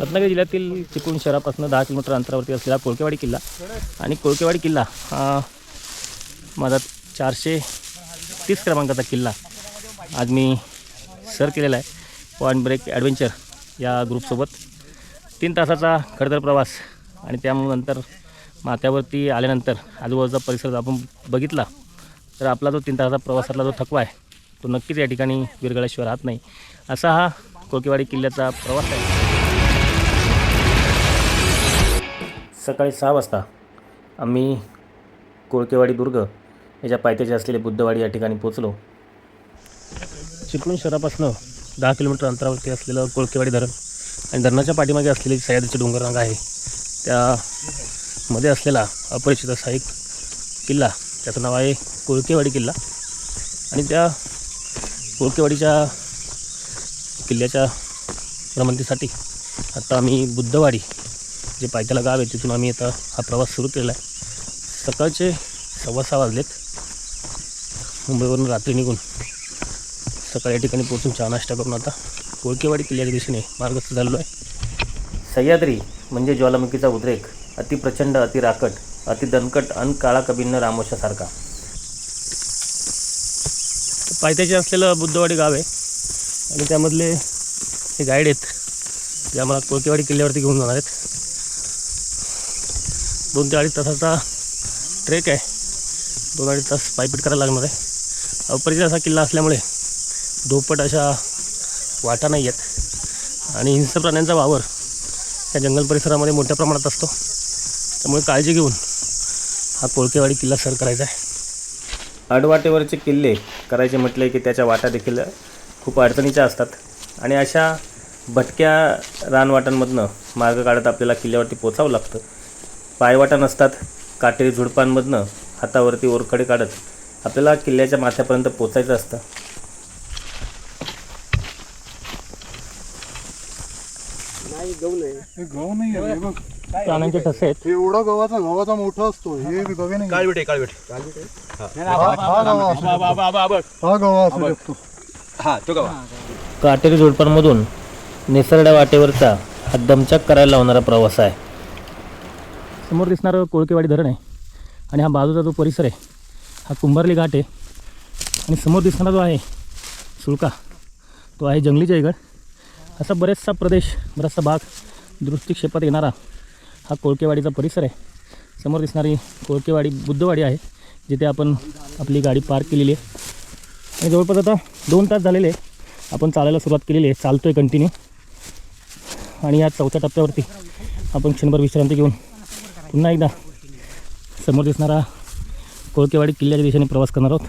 रत्नागिरी जिल्ह्यातील चिपळूण शहरापासून दहा किलोमीटर अंतरावरती असलेला कोळकेवाडी किल्ला. आणि कोळकेवाडी किल्ला हा माझा चारशे तीस क्रमांकाचा किल्ला आज मी सर केलेला आहे. पॉईंट ब्रेक ॲडव्हेंचर या ग्रुपसोबत तीन तासाचा खडतर प्रवास आणि त्यानंतर माथ्यावरती आल्यानंतर आजूबाजूचा परिसर जर आपण बघितला तर आपला जो तीन तासाचा प्रवासातला जो थकवा आहे तो नक्कीच या ठिकाणी विरगळ्याशिवाय राहत नाही. असा हा कोळकेवाडी किल्ल्याचा प्रवास आहे. सकाळी सहा वाजता आम्ही कोळकेवाडी दुर्ग याच्या पायथ्याचे असलेले बुद्धवाडी या ठिकाणी पोचलो चिपळूण शहरापासून दहा किलोमीटर अंतरावरती असलेलं कोळकेवाडी धरण आणि धरणाच्या पाठीमागे असलेली सह्याद्रीची डोंगररांग आहे. त्यामध्ये असलेला अपरिचित असा एक किल्ला त्याचं नाव आहे कोळकेवाडी किल्ला. आणि त्या कोळकेवाडीच्या किल्ल्याच्या भ्रमंतीसाठी आता आम्ही बुद्धवाडी जे पायथ्याला गाव आहे तिथून आम्ही आता हा प्रवास सुरू केलेला आहे. सकाळचे सव्वा सहा वाजलेत. मुंबईवरून रात्री निघून सकाळी या ठिकाणी पोहोचून चहा नाश्ता करून आता कोळकेवाडी किल्ल्याच्या दिशेने मार्गस्थ झालेलो आहे. सह्याद्री म्हणजे ज्वालामुखीचा उद्रेक अति प्रचंड अति राकट अति दणकट अन काळा कबिन्न रामोशासारखा. पायथ्याचे असलेलं बुद्धवाडी गाव आहे आणि त्यामधले हे गाईड आहेत जे आम्हाला कोळकेवाडी किल्ल्यावरती घेऊन जाणार आहेत. दोन ते अडीच तासाचा ट्रेक आहे. दोन अडीच तास पायपीट करायला लागणार आहे. अपरिचित असा किल्ला असल्यामुळे धोपट अशा वाटा नाही आहेत. आणि हिंस्र प्राण्यांचा वावर या जंगल परिसरामध्ये मोठ्या प्रमाणात असतो. त्यामुळे काळजी घेऊन हा कोळकेवाडी किल्ला सर करायचा आहे. आडवाटेवरचे किल्ले करायचे म्हटले की त्याच्या वाटा देखील खूप अडचणीच्या असतात. आणि अशा भटक्या रानवाटांमधनं मार्ग काढत आपल्याला किल्ल्यावरती पोचावं लागतं. पायवाटा नसतात. काटेरी झुडपांमधनं हातावरती ओरखडे काढत आपल्याला किल्ल्याच्या माथ्यापर्यंत पोचायचं असतं. हे गहू नाही आहे, हे बघ. प्राण्यांचे ठसे आहेत. हे एवढा गव्हाचा गव्हाचा मोठा असतो. हे गवे नाही. काळविटे काळविटे हा. हा गव्हा असू शकतो. हा गव्हा असू शकतो. हा तो गावा काटेरी झुडपांमधून निसरड्या वाटेवरचा हा दमचक करायला लावणारा प्रवास आहे. समोर दिसणारं कोळकेवाडी धरण आहे. आणि हा बाजूचा जो परिसर आहे हा कुंभारली घाट आहे. आणि समोर दिसणारा जो आहे सुळका तो आहे जंगली जयगड असा बरेचसा प्रदेश बराचसा भाग दृष्टिक्षेपात येणारा हा कोळकेवाडीचा परिसर आहे. समोर दिसणारी कोळकेवाडी बुद्धवाडी आहे जिथे आपण आपली गाडी पार्क केलेली आहे. आणि जवळपास आता दोन तास झालेले आहे आपण चालायला सुरुवात केलेली आहे चालतो आहे कंटिन्यू. आणि या चौथ्या टप्प्यावरती आपण क्षणभर विश्रांती घेऊन पुन्हा एकदा समोर दिसणारा कोळकेवाडी किल्ल्याच्या दिशेने प्रवास करणार आहोत.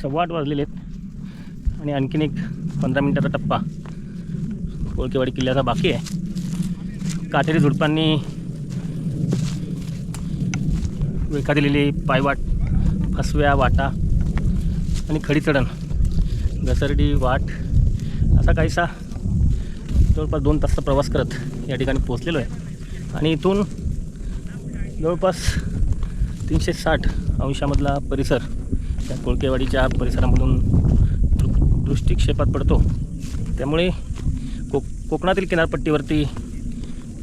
सव्वा आठ वाजलेले आहेत आणि आणखीन एक पंधरा मिनटाचा टप्पा कोळकेवाडी किल्ल्याचा बाकी आहे. काटेरी झुडपांनी वेखा दिलेली पायवाट फसव्या वाटा आणि खडी चढण घसरडी वाट असा काहीसा जवळपास दोन तासचा प्रवास करत या ठिकाणी पोचलेलो आहे. आणि इथून जवळपास तीनशे साठ अंशामधला परिसर त्या कोळकेवाडीच्या परिसरामधून दृ दृष्टिक्षेपात पडतो. त्यामुळे को कोकणातील किनारपट्टीवरती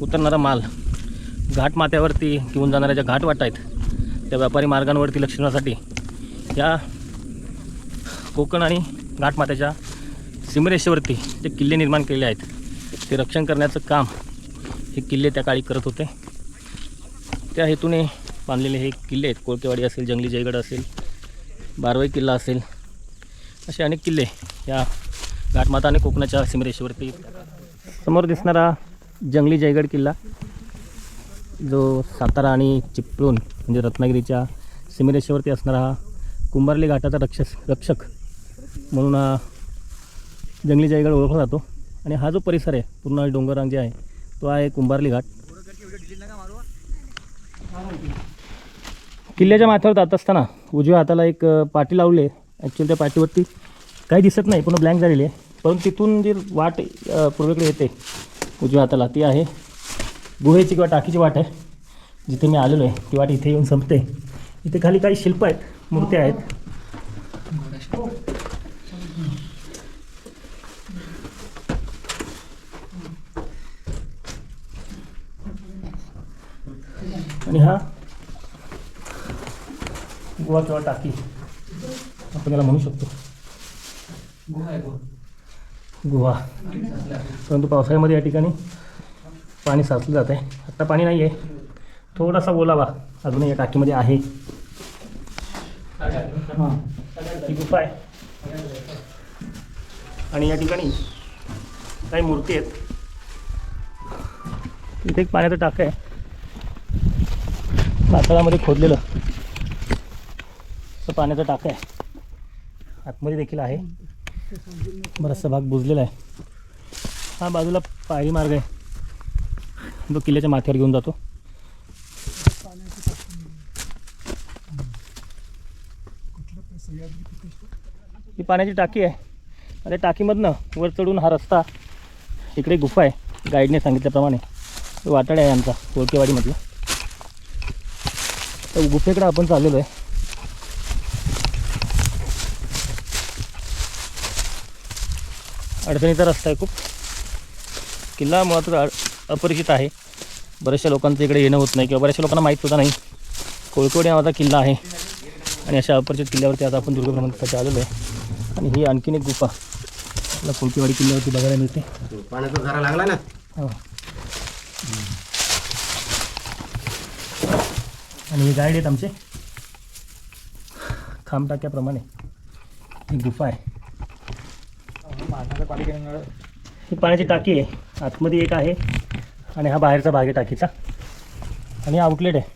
उतरणारा माल घाटमाथ्यावरती घेऊन जाणाऱ्या ज्या घाटवाटा आहेत त्या व्यापारी मार्गांवरती लक्ष ठेवण्यासाठी या कोकण आणि घाटमाथ्याच्या सीमरेषेवरती जे किल्ले निर्माण केलेले आहेत ते रक्षण करण्याचं काम हे किल्ले त्या काळी करत होते. त्या हेतूने बांधलेले हे किल्ले आहेत. कोळकेवाडी असेल जंगली जयगड असेल बारवाई किल्ला असेल असे अनेक किल्ले या घाटमाता आणि कोकणाच्या सीमरेषेवरती समोर दिसणारा जंगली जयगड किल्ला जो सातारा आणि चिपळूण म्हणजे रत्नागिरीच्या सीमेरेषेवरती असणारा हा कुंभारली घाटाचा रक्षस रक्षक म्हणून हा जंगली जयगड ओळखला जातो. आणि हा जो परिसर आहे पूर्ण डोंगररांग जे आहे तो आहे कुंभारली घाट. किल्ल्याच्या माथ्यावर जात असताना उजव्या हाताला एक पाटी लावली आहे. ॲक्च्युली त्या पाटीवरती काही दिसत नाही पूर्ण ब्लँक झालेली आहे. परंतु तिथून जी वाट पूर्वेकडे येते उजव्या हाताला ती आहे गुहेची किंवा टाकीची वाट आहे. जिथे मी आलेलो आहे ती वाट इथे येऊन संपते. इथे खाली काही शिल्प आहेत मूर्त्या आहेत. आणि हा गुहा किंवा टाकी आपण याला म्हणू शकतो. गुहा परंतु पावसाळ्यामध्ये या ठिकाणी पाणी साचलं जात आहे आत्ता पाणी नाही आहे थोडासा ओलावा अजूनही या टाकीमध्ये आहे. हां ही गुफा आहे. आणि या ठिकाणी काही मूर्ती आहेत. इथे एक पाण्याचं टाकं आहे. पातळामध्ये खोदलेलं. असं पाण्याचं टाकं आहे. आतमध्ये देखील आहे. बराचसा भाग बुजलेला आहे. हा बाजूला पायरी मार्ग आहे. जो किल्ल्याच्या माथ्यावर घेऊन जातो. ही पाण्याची टाकी आहे. आणि त्या टाकीमधनं वर चढून हा रस्ता इकडे गुफा आहे. गाईडने सांगितल्याप्रमाणे. तो आहे आमचा कोळकेवाडीमधला तर गुफेकडे आपण चाललेलो आहे. अडचणीचा रस्ता आहे खूप. किल्ला मुळात अ- अपरिचित आहे. बऱ्याचशा लोकांचं इकडे येणं होत नाही किंवा बऱ्याचशा लोकांना माहीत सुद्धा नाही. कोळकोडी नावाचा किल्ला आहे. आणि अशा अपरिचित किल्ल्यावरती आता आपण दुर्गभ्रमणासाठी आलेलो आहे. आणि ही आणखीन एक गुफा. आपला कोळकेवाडी किल्ल्यावरती बघायला मिळते. पाण्याचा झरा लागला ना? हो. आणि हे गाईड आहेत आमचे. खांब टाक्याप्रमाणे. ही गुफा आहे. ही पाण्याची टाकी आहे. आतमध्ये एक आहे आणि हा बाहेरचा भाग आहे टाकीचा. आणि आउटलेट आहे.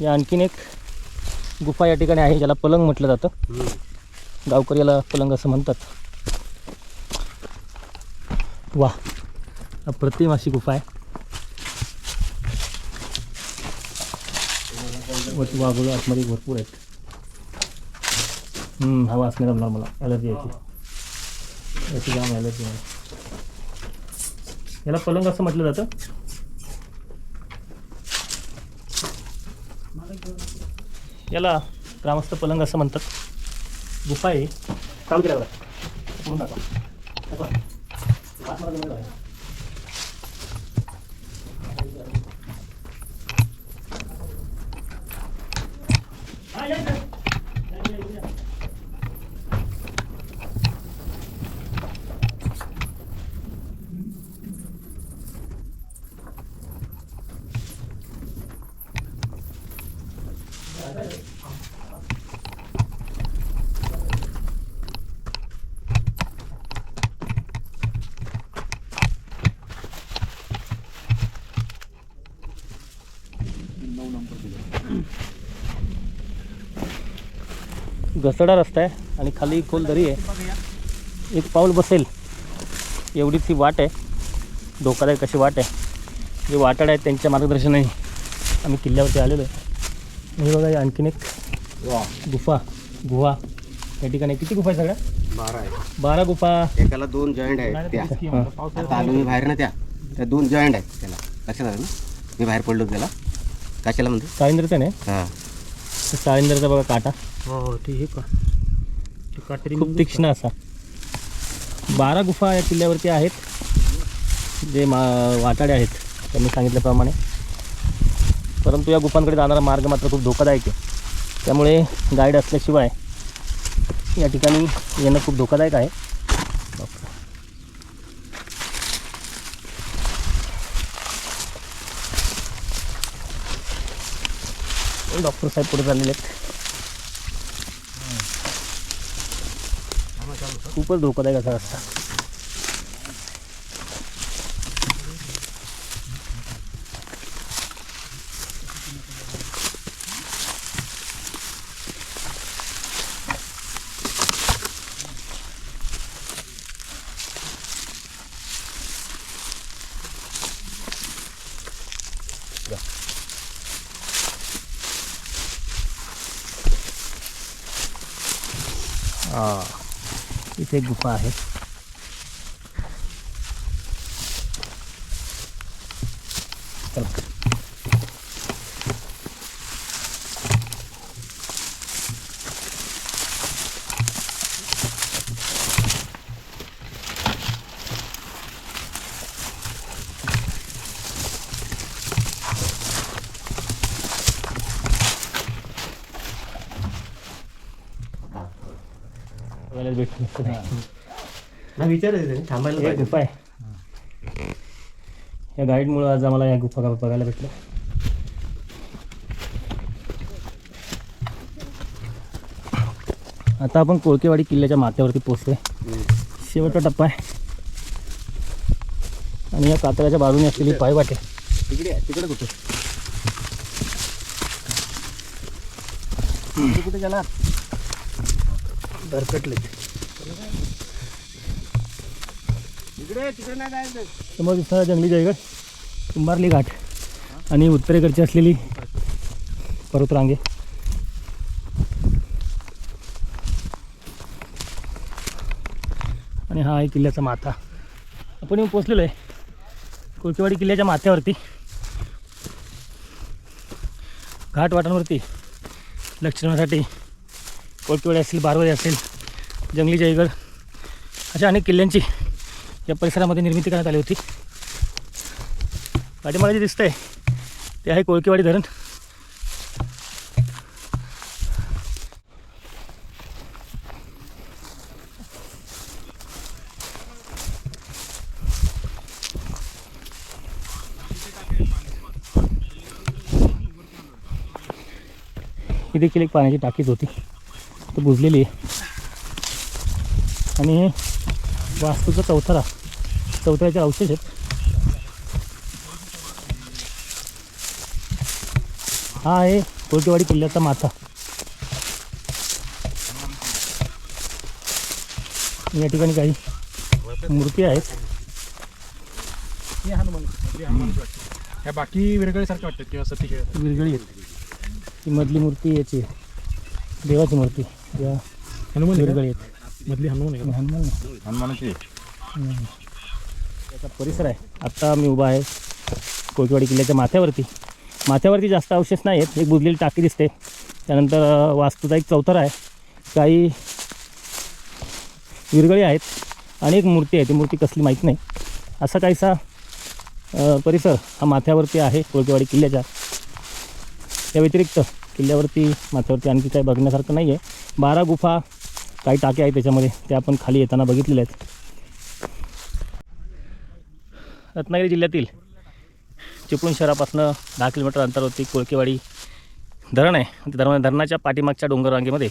या आणखीन एक गुफा या ठिकाणी आहे ज्याला पलंग म्हटलं जातं. गावकरी याला पलंग असं म्हणतात. वा. अप्रतिम अशी गुफा आहे. वरती वाघोळी आतमध्ये भरपूर आहेत. हा वास नाही जमणार मला. ॲलर्जी याची. याची जाम ॲलर्जी आहे. याला पलंग असं म्हटलं जातं. याला ग्रामस्थ पलंग असं म्हणतात. गुफा आहे. चालू केल्या बघा उघडून टाका. टाका. आतमध्ये जमीन आहे. हा, या, या. या, या, या, या. घसडा रस्ता आहे आणि खाली खोल दरी आहे. एक पाऊल बसेल. एवढीच ही वाट आहे. धोकादायक अशी वाट आहे. जे वाटाड आहेत त्यांच्या मार्गदर्शनाने आम्ही किल्ल्यावरती आलेलो आहे. हे बघा हे आणखीन एक गुफा गुहा. या ठिकाणी किती गुफा आहे सगळ्या? बारा आहे बारा गुफा. एकाला दोन जॉईंट आहेत त्या. आलो मी बाहेर ना त्या. त्या दोन जॉईंट आहेत त्याला. लक्षात आलं ना? मी बाहेर पडलो त्याला. कशाला म्हणतो? चाळींद्रचं नाही. हां. तर चाळींद्रचा बघा काटा. हो ते हे का ते काटेरी खूप तीक्ष्ण असा. बारा गुफा या किल्ल्यावरती आहेत. जे मा वाटाडे आहेत त्यांनी सांगितल्याप्रमाणे. परंतु या गुफांकडे जाणारा मार्ग मात्र खूप धोकादायक आहे. त्यामुळे गाईड असल्याशिवाय या ठिकाणी येणं खूप धोकादायक आहे. डॉक्टर साहेब पुढे चाललेले आहेत. खूपच धोकादायक असा रस्ता. हां. इथे गुफा आहे. बघायला भेटलं ना विचारायचं थांबायला पाहिजे. गुफा आहे. या गाईडमुळं आज आम्हाला या गुफा बघायला भेटलं. आता आपण कोळकेवाडी किल्ल्याच्या माथ्यावरती पोचतोय शेवटचा टप्पा आहे. आणि या कातळाच्या बाजूने असलेली पायवाटे. तिकडे तिकडे कुठे? कुठे गेला भरकटले तिकडे तिकडे नाही जायचं. समोर दिसणारा जंगली जयगड कुंभारली घाट आणि उत्तरेकडची असलेली पर्वतरांगे. आणि हा आहे किल्ल्याचा माथा. आपण येऊन पोचलेलो आहे कोळकेवाडी किल्ल्याच्या माथ्यावरती. घाटवाटांवरती लक्ष ठेवण्यासाठी कोळकेवाडी असेल बारवडी असेल जंगली जयगड अशा अनेक किल्ल्यांची या परिसरामध्ये निर्मिती करण्यात आली होती. पाठीमाला जे दिसतंय ते आहे कोळकेवाडी धरण. ही देखील एक पाण्याची टाकीच होती. तर बुजलेली आहे. आणि वास्तूचा चौथरा. चौथऱ्याचे अवशेष आहेत. हा आहे कोळकेवाडी किल्ल्याचा माथा. या ठिकाणी काही मूर्ती आहेत. ह्या बाकी विरगळीसारख्या वाटतात किंवा सती विरगळी आहेत. ही मधली मूर्ती याची. देवाची मूर्ती. या हनुमान? आहेत. मधली हनुमान आहे? हनुमान. हनुमानाची. त्याचा परिसर आहे. आत्ता मी उभा आहे कोळकेवाडी किल्ल्याच्या माथ्यावरती. माथ्यावरती जास्त अवशेष नाही आहेत. एक बुजलेली टाकी दिसते. त्यानंतर वास्तूचा एक चौथरा आहे. काही विरगळी आहेत आणि एक मूर्ती आहे. ती मूर्ती कसली माहीत नाही. असा काहीसा परिसर हा माथ्यावरती आहे कोळकेवाडी किल्ल्याच्या. या व्यतिरिक्त किल्ल्यावरती माथ्यावरती आणखी काही बघण्यासारखं नाही आहे बारा गुफा काही टाके आहेत त्याच्यामध्ये ते आपण खाली येताना बघितलेल्या आहेत. रत्नागिरी जिल्ह्यातील चिपळूण शहरापासून दहा किलोमीटर अंतरावरती कोळकेवाडी धरण आहे. त्या धरण धरणाच्या पाठीमागच्या डोंगर रांगेमध्ये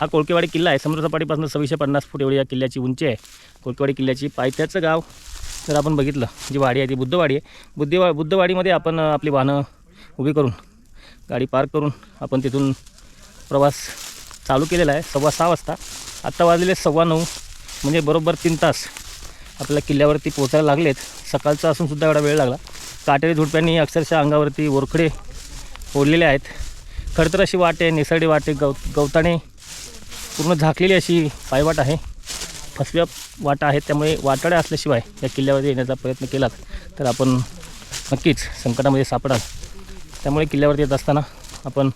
हा कोळकेवाडी किल्ला आहे. समुद्रसपाटीपासून सव्वीसशे पन्नास फूट एवढी या किल्ल्याची उंची आहे. कोळकेवाडी किल्ल्याची पायथ्याचं गाव जर आपण बघितलं जी वाडी आहे ती बुद्धवाडी आहे. बुद्धवा बुद्धवाडीमध्ये आपण आपली वाहनं उभी करून गाडी पार्क करून आपण तिथून प्रवास चालू केलेला आहे. सव्वा सहा वाजता. आत्ता वाजलेले सव्वा नऊ म्हणजे बरोबर तीन तास आपल्याला किल्ल्यावरती पोचायला लागलेत. सकाळचा असूनसुद्धा एवढा वेळ लागला. काटेरी झुडप्यांनी अक्षरशः अंगावरती ओरखडे ओढलेले आहेत. खडतर अशी वाट आहे निसरडी वाटे गव गवताने पूर्ण झाकलेली अशी पायवाट आहे. फसव्या वाटा आहेत. त्यामुळे वाटाड्या असल्याशिवाय या किल्ल्यावरती येण्याचा प्रयत्न केलात तर आपण नक्कीच संकटामध्ये सापडाल. त्यामुळे किल्ल्यावरती येत असताना आपण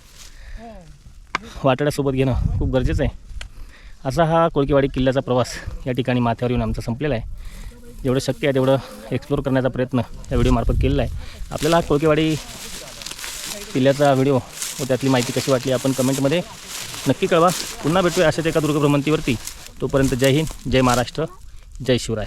वाटाड्यासोबत घेणं खूप गरजेचं आहे. असा हा कोळकेवाडी किल्ल्याचा प्रवास या ठिकाणी माथ्यावर येऊन आमचा संपलेला आहे. जेवढं शक्य आहे तेवढं एक्सप्लोर करण्याचा प्रयत्न या व्हिडिओमार्फत केलेला आहे. आपल्याला हा कोळकेवाडी किल्ल्याचा व्हिडिओ व त्यातली माहिती कशी वाटली आपण कमेंटमध्ये नक्की कळवा. पुन्हा भेटूया अशाच एका दुर्गभ्रमंतीवरती. तोपर्यंत जय हिंद जय महाराष्ट्र जय शिवराय.